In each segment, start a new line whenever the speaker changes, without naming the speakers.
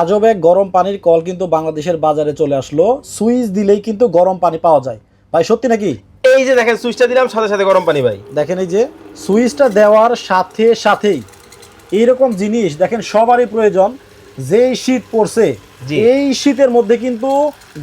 আজব এক গরম পানির কল কিন্তু বাংলাদেশের বাজারে চলে আসলো। সুইচ দিলেই কিন্তু গরম পানি পাওয়া যায়। ভাই সত্যি নাকি?
এই যে দেখেন সুইচটা দিলাম সাথে সাথে গরম পানি ভাই।
দেখেন এই যে সুইচটা দেওয়ার সাথে সাথেই এইরকম জিনিস দেখেন সবারই প্রয়োজন। যেই শীত পড়ছে। এই শীতের মধ্যে কিন্তু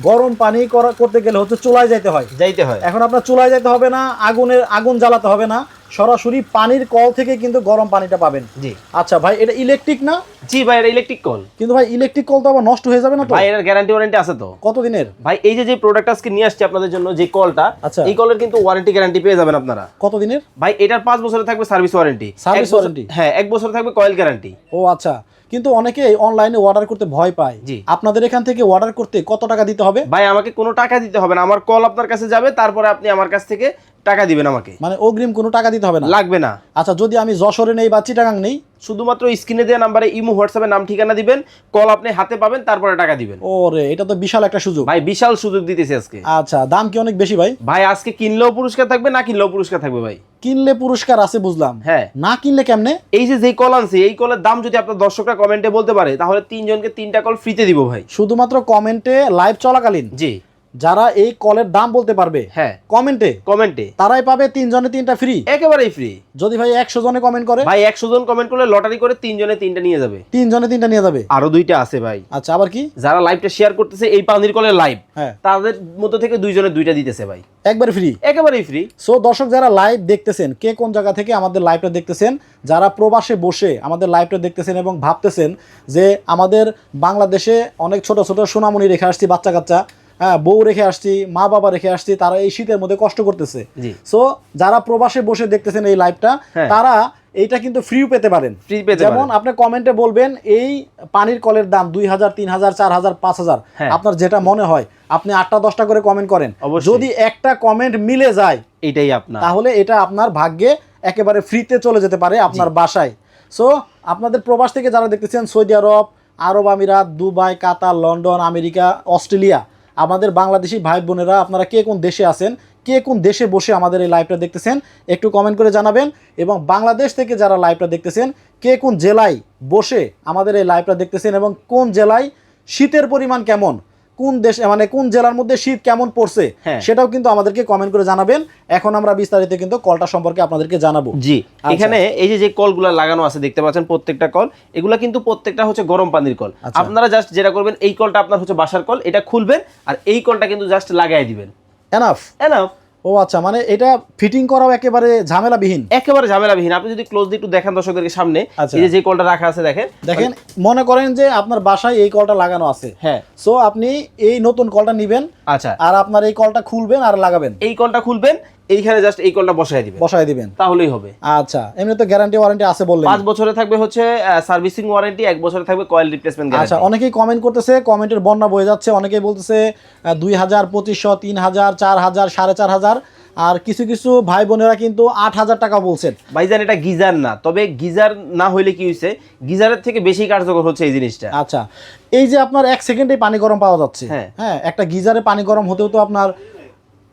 গরম পানি করা করতে গেলে হচ্ছে চুলায় যাইতে হয়।
যাইতে হয়।
এখন আপনার চুলায় যাইতে হবে না আগুনের আগুন জ্বালাতে হবে না। সরাসরি পানির কল থেকে কিন্তু গরম পানিটা পাবেন।
জি।
আচ্ছা ভাই এটা ইলেকট্রিক না?
জি ভাই এটা ইলেকট্রিক কল
কিন্তু ভাই ইলেকট্রিক কল তো আবার নষ্ট হয়ে যাবে না তো?
ভাই এর গ্যারান্টি ওয়ারেন্টি আছে তো।
কত দিনের
ভাই এই যে যে প্রোডাক্ট আজকে নিয়ে আসছে আপনাদের জন্য যে কলটা
আচ্ছা।
এই কলের কিন্তু ওয়ারেন্টি গ্যারান্টি পেয়ে যাবেন আপনারা।
কত দিনের
ভাই এটার পাঁচ বছরে থাকবে সার্ভিস ওয়ারেন্টি
সার্ভিস ওয়ারেন্টি
হ্যাঁ এক বছর থাকবে কয়েল গ্যারান্টি
ও আচ্ছা। কিন্তু অনেকে অনলাইনে অর্ডার করতে ভয় পায়।
জি।
আপনাদের এখান থেকে অর্ডার করতে কত টাকা দিতে হবে?
ভাই আমাকে কোনো টাকা দিতে হবে না। আমার কল আপনার কাছে যাবে তারপরে আপনি আমার কাছ থেকে টাকা দিবেন আমাকে।
মানে অগ্রিম কোনো টাকা দিতে হবে না?
লাগবে না।
আচ্ছা যদি আমি যশোরে নেই বা চিটাগাং নেই
শুধুমাত্র স্ক্রিনে দেওয়া নাম্বারে ইমো হোয়াটসঅ্যাপে নাম ঠিকানা দিবেন কল আপনি হাতে পাবেন তারপরে টাকা দিবেন।
ওরে এটা তো বিশাল একটা সুযোগ।
ভাই বিশাল সুযোগ দিতেছে আজকে।
আচ্ছা দাম কি অনেক বেশি ভাই?
ভাই আজকে কিনলেও পুরস্কার থাকবে না কিনলেও পুরস্কার থাকবে ভাই।
কিনলে পুরস্কার আছে বুঝলাম।
হ্যাঁ।
না কিনলে কেমনে?
এই যে যেই কল আনছে এই কলের দাম যদি আপনার দর্শকরা কমেন্টে বলতে পারে তাহলে তিনজনকে তিনটা কল ফ্রিতে দিব ভাই।
শুধুমাত্র কমেন্টে লাইভ চলাকালীন।
জি।
যারা এই কলের দাম বলতে পারবে
হ্যাঁ।
কমেন্টে
কমেন্টে।
তারাই পাবে তিনজনে তিনটা ফ্রি
একেবারেই ফ্রি
যদি ভাই একশো জনে কমেন্ট করে
ভাই একশো জন কমেন্ট করলে লটারি করে তিনজনে তিনটা নিয়ে যাবে।
তিনজনে তিনটা নিয়ে যাবে।
আরও দুইটা আছে ভাই।
আচ্ছা আবার কি?
যারা লাইভটা শেয়ার করতেছে এই পানির কলের লাইভ
হ্যাঁ।
তাদের মধ্যে থেকে দুইজনে দুইটা দিতেছে ভাই।
একবারে ফ্রি
একেবারেই ফ্রি
সো দর্শক যারা লাইভ দেখতেছেন কে কোন জায়গা থেকে আমাদের লাইভটা দেখতেছেন যারা প্রবাসে বসে আমাদের লাইভটা দেখতেছেন এবং ভাবতেছেন যে আমাদের বাংলাদেশে অনেক ছোট ছোট সোনামণি রেখে আসছি বাচ্চা কাচ্চা হ্যাঁ বউ রেখে আসছি মা বাবা রেখে আসছি তারা এই শীতের মধ্যে কষ্ট করতেছে। সো যারা প্রবাসে বসে দেখতেছেন এই লাইভটা
হ্যাঁ।
তারা এইটা কিন্তু ফ্রিও পেতে পারেন।
ফ্রি পেতে
যেমন আপনি কমেন্টে বলবেন এই পানির কলের দাম দুই হাজার তিন হাজার চার হাজার পাঁচ হাজার।
হ্যাঁ।
আপনার যেটা মনে হয় আপনি আটটা দশটা করে কমেন্ট করেন। যদি একটা কমেন্ট মিলে যায়
এটাই আপনার।
তাহলে এটা আপনার ভাগ্যে একেবারে ফ্রিতে চলে যেতে পারে আপনার বাসায়। সো আপনাদের প্রবাস থেকে যারা দেখতেছেন Saudi Arab Arab Emirates Dubai Qatar London America Australia আমাদের বাংলাদেশি ভাই বোনেরা, আপনারা কে কোন দেশে আছেন, কে কোন দেশে বসে আমাদের এই লাইভটা দেখতেছেন, একটু কমেন্ট করে জানাবেন। এবং বাংলাদেশ থেকে যারা লাইভটা দেখতেছেন, কে কোন জেলায় বসে আমাদের এই লাইভটা দেখতেছেন এবং কোন জেলায় শীতের পরিমাণ কেমন কোন দেশ মানে কোন জেলার মধ্যে শীত কেমন পড়ছে
হ্যাঁ।
সেটাও কিন্তু আমাদেরকে কমেন্ট করে জানাবেন এখন আমরা বিস্তারিত কিন্তু কলটা সম্পর্কে আপনাদেরকে জানাব
জি
আচ্ছা।
এখানে এই যে যে কলগুলো লাগানো আছে দেখতে পাচ্ছেন প্রত্যেকটা কল এগুলো কিন্তু প্রত্যেকটা হচ্ছে গরম পানির কল
আচ্ছা।
আপনারা জাস্ট যেটা করবেন এই কলটা আপনার হচ্ছে বাসার কল এটা খুলবেন আর এই কলটা কিন্তু জাস্ট লাগাই দিবেন
এনাফ
এনাফ
ও আচ্ছা মানে এটা ফিটিং করাও একেবারে ঝামেলাবিহীন?
একেবারে ঝামেলাবিহীন। আপনি যদি ক্লোজলি একটু দেখেন দর্শকদেরকে সামনে
আচ্ছা।
এই যে যে কলটা রাখা আছে দেখেন।
দেখেন মনে করেন যে আপনার বাসায় এই কলটা লাগানো আছে।
হ্যাঁ।
সো আপনি এই নতুন কলটা নিবেন
আচ্ছা।
আর আপনার এই কলটা খুলবেন আর লাগাবেন।
এই কলটা খুলবেন এইখানে জাস্ট এই কলটা বসাই দিবেন।
বসায় দিবেন।
তাহলেই হবে।
আচ্ছা এমনি তো গ্যারান্টি ওয়ারেন্টি আছে বললেন
পাঁচ বছরে থাকবে হচ্ছে সার্ভিসিং ওয়ারেন্টি এক বছরে থাকবে কয়েল রিপ্লেসমেন্ট
আচ্ছা অনেকেই কমেন্ট করতেছে কমেন্টের বন্যা বয়ে যাচ্ছে অনেকেই বলতেছে দুই হাজার পঁচিশশো তিন হাজার চার হাজার সাড়ে চার হাজার আর কিছু কিছু ভাই বোনেরা কিন্তু আট হাজার টাকা বলছেন।
ভাইজান এটা গিজার না তবে গিজার না হইলে কি হয়েছে গিজারের থেকে বেশি কার্যকর হচ্ছে এই জিনিসটা।
আচ্ছা এই যে আপনার এক সেকেন্ডে পানি গরম পাওয়া যাচ্ছে
হ্যাঁ।
হ্যাঁ একটা গিজারে পানি গরম হতেও তো আপনার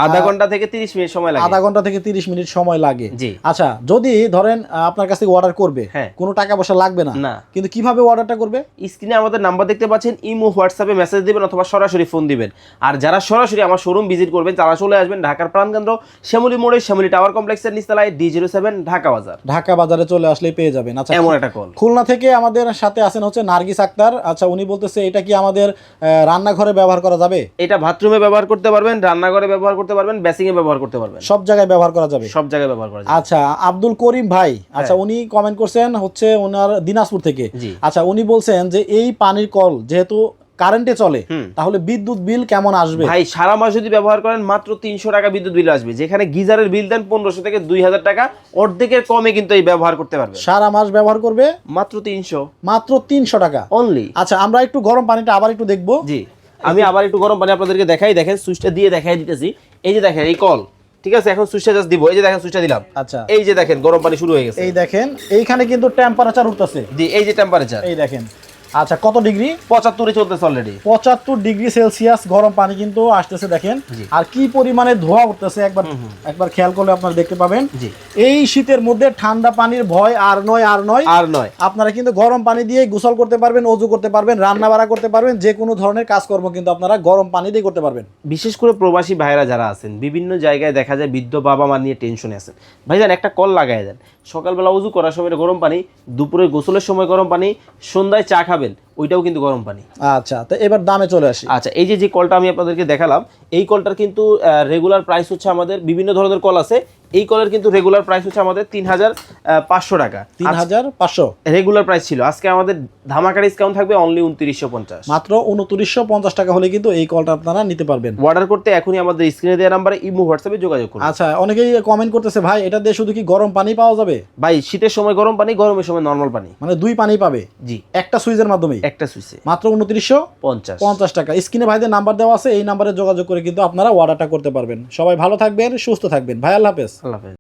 আধা ঘণ্টা থেকে তিরিশ মিনিট সময় লাগে।
আধা ঘণ্টা থেকে তিরিশ মিনিট সময় লাগে।
জি।
আচ্ছা যদি ধরেন আপনার কাছ থেকে অর্ডার করবে
হ্যাঁ।
কোনো টাকা পয়সা লাগবে না। কিন্তু কীভাবে অর্ডারটা করবে?
স্ক্রিনে আমাদের নাম্বার দেখতে পাচ্ছেন ইমো হোয়াটসঅ্যাপে মেসেজ দিবেন অথবা সরাসরি ফোন দিবেন। আর যারা সরাসরি আমার শোরুম ভিজিট করবেন তারা চলে আসবেন ঢাকার প্রাণকেন্দ্র শ্যামলী মোড়ে শ্যামলী টাওয়ার কমপ্লেক্সের নিচতলায় ডি জিরো সেভেন ঢাকা বাজার।
ঢাকা বাজারে চলে আসলেই পেয়ে যাবেন। আচ্ছা
এমন একটা কল
খুলনা থেকে আমাদের সাথে আছেন হচ্ছে নার্গিস আক্তার। আচ্ছা উনি বলতেছে এটা কি আমাদের রান্নাঘরে ব্যবহার করা যাবে?
এটা বাথরুমে ব্যবহার করতে পারবেন রান্নাঘরে ব্যবহার করতে পারবেন বেসিংয়ে ব্যবহার করতে পারবেন।
সব জায়গায় ব্যবহার করা যাবে?
সব জায়গায় ব্যবহার করা যায়
আচ্ছা আব্দুল করিম ভাই আচ্ছা উনি কমেন্ট করছেন হচ্ছে ওনার দিনাজপুর থেকে। আচ্ছা উনি বলছেন যে এই পানির কল যেহেতু কারেন্টে চলে তাহলে বিদ্যুৎ বিল কেমন আসবে?
ভাই সারা মাস যদি ব্যবহার করেন মাত্র তিনশো টাকা বিদ্যুৎ বিল আসবে। যেখানে গিজারের বিল দেন পনেরোশো থেকে দুই হাজার টাকা। অর্ধেকের কমে কিন্তু এই ব্যবহার করতে পারবে
সারা মাস ব্যবহার করবে?
মাত্র তিনশো।
মাত্র তিনশো টাকা?
অনলি
আচ্ছা আমরা একটু গরম পানিটা আবার একটু দেখব।
জি। আমি আবার একটু গরম পানি আপনাদেরকে দেখাই দেখেন সুইচটা দিয়ে দেখাই দিতেছি। এই যে দেখেন এই কল ঠিক আছে? এখন সুইচটা জাস্ট দিব। এই যে দেখেন সুইচটা দিলাম।
আচ্ছা।
এই যে দেখেন গরম পানি শুরু হয়ে গেছে।
এই দেখেন এইখানে কিন্তু টেম্পারেচার উঠতেছে।
জি এই যে টেম্পারেচার
এই দেখেন। আচ্ছা কত ডিগ্রি?
পঁচাত্তরে চলতেছে অলরেডি
পঁচাত্তর ডিগ্রি সেলসিয়াস গরম পানি কিন্তু আসতেছে দেখেন। আর কি পরিমাণে ধোয়া উঠতেছে একবার একবার খেয়াল করলে আপনারা দেখতে পাবেন। এই শীতের মধ্যে ঠান্ডা পানির ভয় আর নয় আর নয়।
আর নয়।
আপনারা কিন্তু গরম পানি দিয়ে গোসল করতে পারবেন অজু করতে পারবেন রান্না বাড়া করতে পারবেন যে কোনো ধরনের কাজকর্ম কিন্তু আপনারা গরম পানি দিয়ে করতে পারবেন।
বিশেষ করে প্রবাসী ভাইরা যারা আছেন বিভিন্ন জায়গায় দেখা যায় বৃদ্ধ বাবা মা নিয়ে টেনশনে আছেন। ভাইজান একটা কল লাগাই দেন। সকালবেলা উজু করার সময় গরম পানি দুপুরে গোসলের সময় গরম পানি সন্ধ্যায় চা খাবেন ওইটাও কিন্তু গরম পানি।
আচ্ছা তো এবার দামে চলে আসি।
আচ্ছা এই যে যে কলটা আমি আপনাদেরকে দেখালাম এই কলটার কিন্তু রেগুলার প্রাইস হচ্ছে আমাদের বিভিন্ন ধরনের কল আছে। এই কলের কিন্তু রেগুলার প্রাইস হচ্ছে আমাদের তিন হাজার পাঁচশো টাকা।
তিন হাজার পাঁচশো।
রেগুলার প্রাইস ছিল। আজকে আমাদের ধামাকা ডিসকাউন্ট থাকবে অনলি উনত্রিশশো পঞ্চাশ।
মাত্র উনত্রিশশো পঞ্চাশ টাকা হলে কিন্তু এই কলটা আপনারা নিতে পারবেন।
অর্ডার করতে এখনই আমাদের স্ক্রিনে দেওয়া নাম্বারে ইমো হোয়াটসঅ্যাপে যোগাযোগ করুন।
আচ্ছা অনেকেই কমেন্ট করতেছে ভাই এটা দিয়ে শুধু কি গরম পানি পাওয়া যাবে?
ভাই শীতের সময় গরম পানি গরমের সময় নর্মাল পানি।
মানে দুই পানি পাবে?
জি।
একটা সুইচের মাধ্যমে?
একটা সুইচে।
মাত্র উনত্রিশশো
পঞ্চাশ।
পঞ্চাশ টাকা। স্ক্রিনে ভাইদের নাম্বার দেওয়া আছে এই নাম্বারে যোগাযোগ করে কিন্তু আপনারা অর্ডারটা করতে পারবেন। সবাই ভালো থাকবেন সুস্থ থাকবেন। ভাই আল্লাহ হাফেজ।
আল্লাহ হাফেজ